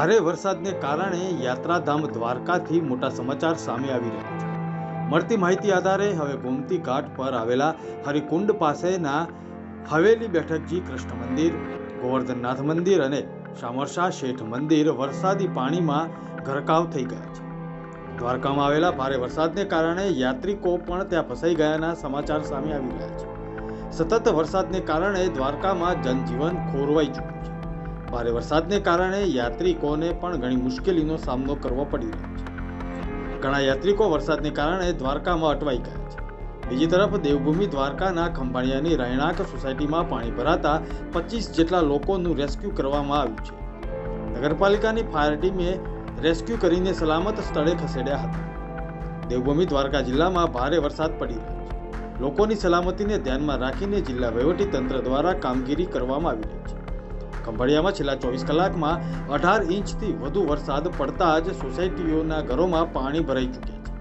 ભારે વરસાદને કારણે યાત્રાધામ દ્વારકાથી મોટા સમાચાર સામે આવી રહ્યા છે. મળતી માહિતી આધારે હવે ગોમતી ઘાટ પર આવેલા હરિકુંડ પાસેના હવેલી બેઠકજી કૃષ્ણ મંદિર, ગોવર્ધનનાથ મંદિર અને શામરશા શેઠ મંદિર વરસાદી પાણીમાં ગરકાવ થઈ ગયા છે. દ્વારકામાં આવેલા ભારે વરસાદને કારણે યાત્રિકો પણ ત્યાં ફસાઈ ગયાના સમાચાર સામે આવી રહ્યા છે. સતત વરસાદને કારણે દ્વારકામાં જનજીવન ખોરવાઈ ચૂક્યું છે. ભારે વરસાદને કારણે યાત્રિકોને પણ ઘણી મુશ્કેલીનો સામનો કરવો પડી રહ્યો છે. ઘણા યાત્રિકો વરસાદને કારણે દ્વારકામાં અટવાઈ ગયા છે. બીજી તરફ દેવભૂમિ દ્વારકાના ખંભાળિયાની રહેણાંક સોસાયટીમાં પાણી ભરાતા પચીસ જેટલા લોકોનું રેસ્ક્યુ કરવામાં આવ્યું છે. નગરપાલિકાની ફાયર ટીમે રેસ્ક્યુ કરીને સલામત સ્થળે ખસેડ્યા હતા. દેવભૂમિ દ્વારકા જિલ્લામાં ભારે વરસાદ પડી રહ્યો છે. લોકોની સલામતીને ધ્યાનમાં રાખીને જિલ્લા વહીવટી તંત્ર દ્વારા કામગીરી કરવામાં આવી રહી છે. ખંભાળિયામાં છેલ્લા ચોવીસ કલાકમાં અઢાર ઇંચથી વધુ વરસાદ પડતા જ સોસાયટીઓના ઘરોમાં પાણી ભરાઈ ચૂક્યા છે.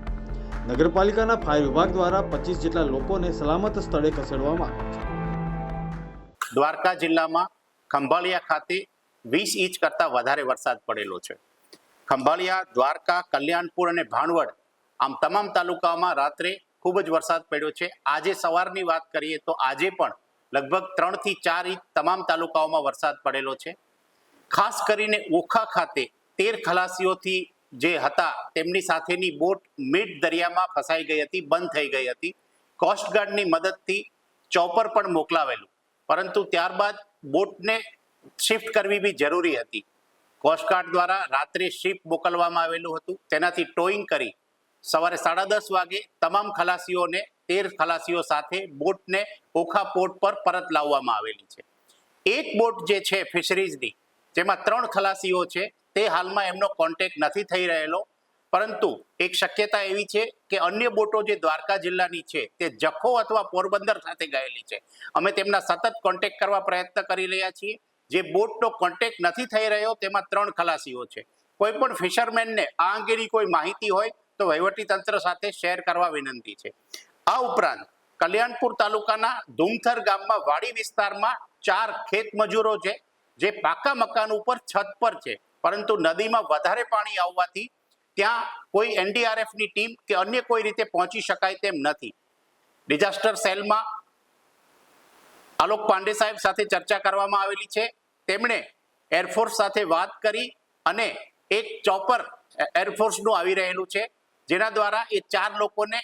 નગરપાલિકાના ફાયર વિભાગ દ્વારા પચીસ જેટલા લોકોને સલામત સ્થળે ખસેડવામાં આવ્યા છે. દ્વારકા જિલ્લામાં ખંભાળિયા ખાતે વીસ ઇંચ કરતાં વધારે વરસાદ પડેલો છે. ખંભાળિયા, દ્વારકા, કલ્યાણપુર અને ભાણવડ આમ તમામ તાલુકામાં રાત્રે ખૂબ જ વરસાદ પડ્યો છે. આજે સવારની વાત કરીએ તો આજે પણ લગભગ ત્રણથી ચાર ઇંચ તમામ તાલુકાઓમાં વરસાદ પડેલો છે. ખાસ કરીને ઓખા ખાતે તેર ખલાસીઓથી જે હતા તેમની સાથેની બોટ મિડ દરિયામાં ફસાઈ ગઈ હતી, બંધ થઈ ગઈ હતી. કોસ્ટગાર્ડની મદદથી ચોપર પણ મોકલાવેલું. પરંતુ ત્યારબાદ બોટને શિફ્ટ કરવી બી જરૂરી હતી. કોસ્ટગાર્ડ દ્વારા રાત્રે શિપ મોકલવામાં આવેલું હતું. તેનાથી ટોઈંગ કરી સવારે સાડા દસ વાગે તમામ ખલાસીઓને તેર ખલાસીઓ સાથે બોટને ઓખા પોર્ટ પર પરત લાવવામાં આવેલી છે. એક બોટ જે છે ફિશરીઝની, જેમાં ત્રણ ખલાસીઓ છે, તે હાલમાં એમનો કોન્ટેક્ટ નથી થઈ રહેલો. પરંતુ એક શક્યતા એવી છે કે અન્ય બોટો જે દ્વારકા જિલ્લાની છે, તે જખો અથવા પોરબંદર સાથે ગયેલી છે. અમે તેમના સતત કોન્ટેક કરવા પ્રયત્ન કરી રહ્યા છીએ. જે બોટનો કોન્ટેક નથી થઈ રહ્યો, તેમાં ત્રણ ખલાસીઓ છે. કોઈ પણ ફિશરમેનને આ અંગેની કોઈ માહિતી હોય, તો વહીવટી તંત્ર સાથે શેર કરવા વિનંતી છે. આ ઉપરાંત કલ્યાણપુર તાલુકાના ધુમથર ગામમાં વાડી વિસ્તારમાં ચાર ખેત મજૂરો છે, જે પાકા મકાન ઉપર છત પર છે. પરંતુ નદીમાં વધારે પાણી આવવાથી ત્યાં કોઈ એનડીઆરએફની ટીમ કે અન્ય કોઈ રીતે પહોંચી શકાય તેમ નથી. ડિઝાસ્ટર સેલમાં આલોક પાંડે સાહેબ સાથે ચર્ચા કરવામાં આવેલી છે. તેમણે એરફોર્સ સાથે વાત કરી અને એક ચોપર એરફોર્સનું આવી રહેલું છે, જેના દ્વારા એ ચાર લોકોને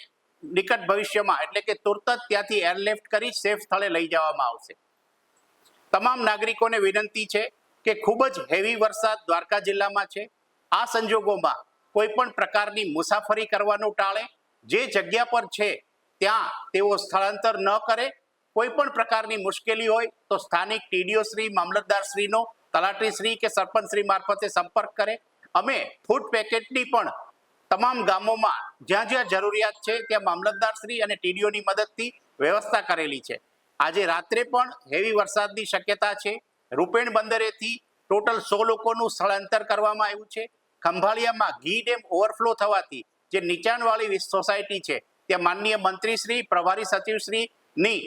નિકટ ભવિષ્યમાં, એટલે કે તુરત જ ત્યાંથી એરલિફ્ટ કરી સેફ સ્થળે લઈ જવામાં આવશે. તમામ નાગરિકોને વિનંતી છે કે ખૂબ જ હેવી વરસાદ દ્વારકા જિલ્લામાં છે. આ સંજોગોમાં કોઈ પણ પ્રકારની મુસાફરી કરવાનું ટાળે. જે જગ્યા પર છે, ત્યાં તેઓ સ્થળાંતર ન કરે. કોઈ પણ પ્રકારની મુશ્કેલી હોય, તો સ્થાનિક ટીડીઓ શ્રી, મામલતદાર શ્રીનો, તલાટી શ્રી કે સરપંચ શ્રી મારફતે સંપર્ક કરે. અમે ફૂડ પેકેટની પણ તમામ ગામોમાં જ્યાં જ્યાં જરૂરિયાત છે ત્યાં મામલતદાર શ્રી અને ટીડીઓની મદદથી વ્યવસ્થા કરેલી છે. આજે રાત્રે પણ હેવી વરસાદની શક્યતા છે. રૂપેણ બંદરેથી ટોટલ સો લોકોનું સ્થળાંતર કરવામાં આવ્યું છે. ખંભાળિયામાં ઘી ડેમ ઓવરફ્લો થવાથી જે નીચાણવાળી સોસાયટી છે, ત્યાં માનનીય મંત્રીશ્રી, પ્રભારી સચિવશ્રીની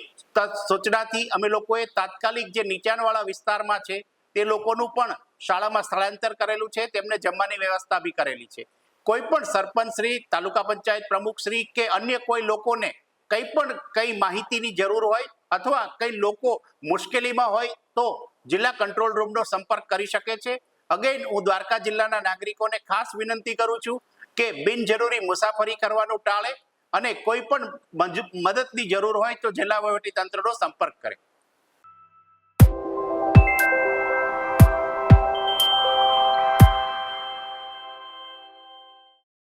સૂચનાથી અમે લોકોએ તાત્કાલિક જે નીચાણવાળા વિસ્તારમાં છે તે લોકોનું પણ શાળામાં સ્થળાંતર કરેલું છે. તેમને જમવાની વ્યવસ્થા બી કરેલી છે. કોઈ પણ સરપંચ શ્રી, તાલુકા પંચાયત પ્રમુખ શ્રી કે અન્ય કોઈ લોકોને કંઈ પણ કઈ માહિતીની જરૂર હોય અથવા કઈ લોકો મુશ્કેલીમાં હોય તો જિલ્લા કંટ્રોલ રૂમનો સંપર્ક કરી શકે છે. અગેન હું દ્વારકા જિલ્લાના નાગરિકોને ખાસ વિનંતી કરું છું કે બિનજરૂરી મુસાફરી કરવાનું ટાળે અને કોઈ પણ મદદની જરૂર હોય તો જિલ્લા વહીવટી તંત્રનો સંપર્ક કરે.